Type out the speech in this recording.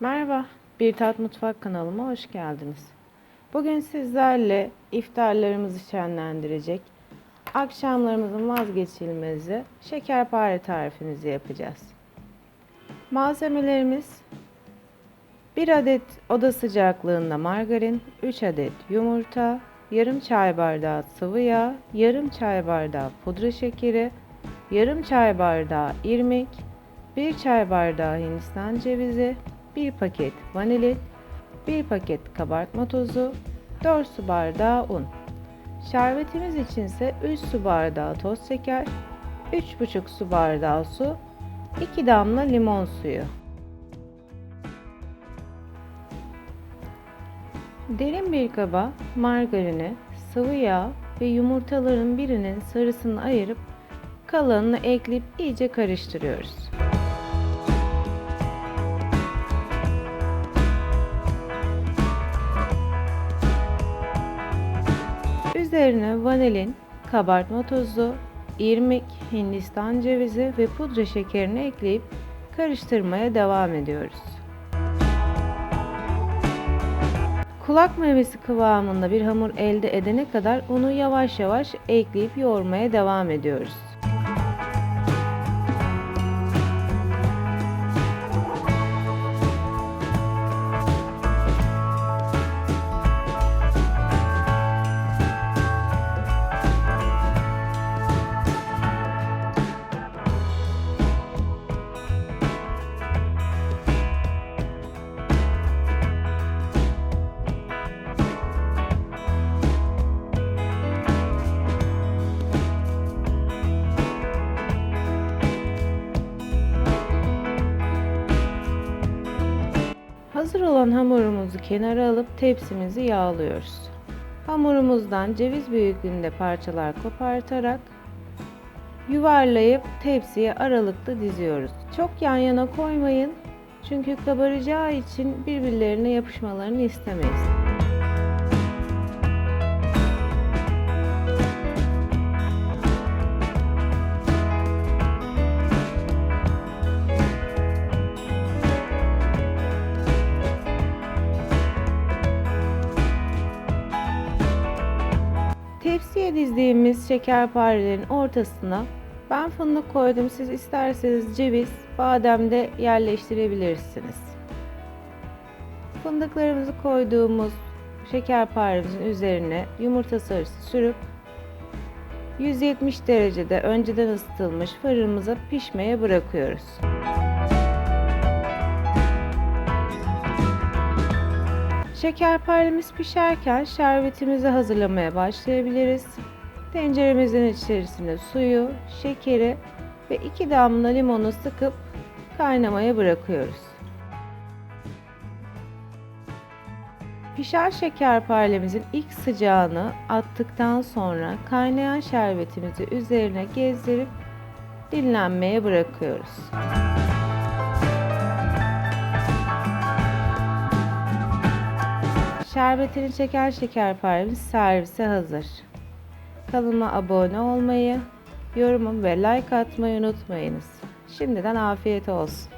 Merhaba, Bir Tat Mutfak kanalıma hoş geldiniz. Bugün sizlerle iftarlarımızı şenlendirecek, akşamlarımızın vazgeçilmezi şekerpare tarifimizi yapacağız. Malzemelerimiz 1 adet oda sıcaklığında margarin, 3 adet yumurta, yarım çay bardağı sıvı yağ, yarım çay bardağı pudra şekeri, yarım çay bardağı irmik, 1 çay bardağı hindistan cevizi, 1 paket vanilin, 1 paket kabartma tozu, 4 su bardağı un. Şerbetimiz için ise 3 su bardağı toz şeker, 3,5 su bardağı su, 2 damla limon suyu. Derin bir kaba margarini, sıvı yağ ve yumurtaların birinin sarısını ayırıp kalanını ekleyip iyice karıştırıyoruz. Üzerine vanilin, kabartma tozu, irmik, hindistan cevizi ve pudra şekerini ekleyip karıştırmaya devam ediyoruz. Kulak meyvesi kıvamında bir hamur elde edene kadar unu yavaş yavaş ekleyip yoğurmaya devam ediyoruz. Hazır olan hamurumuzu kenara alıp tepsimizi yağlıyoruz. Hamurumuzdan ceviz büyüklüğünde parçalar kopartarak yuvarlayıp tepsiye aralıklı diziyoruz. Çok yan yana koymayın çünkü kabaracağı için birbirlerine yapışmalarını istemeyiz. Tepsiye dizdiğimiz şekerparelerin ortasına ben fındık koydum. Siz isterseniz ceviz, badem de yerleştirebilirsiniz. Fındıklarımızı koyduğumuz şekerparemizin üzerine yumurta sarısı sürüp 170 derecede önceden ısıtılmış fırınımıza pişmeye bırakıyoruz. Şekerparemiz pişerken şerbetimizi hazırlamaya başlayabiliriz. Tenceremizin içerisine suyu, şekeri ve 2 damla limonu sıkıp kaynamaya bırakıyoruz. Pişen şekerparemizin ilk sıcağını attıktan sonra kaynayan şerbetimizi üzerine gezdirip dinlenmeye bırakıyoruz. Şerbetini çeken şekerparemiz servise hazır. Kanalıma abone olmayı, yorum ve like atmayı unutmayınız. Şimdiden afiyet olsun.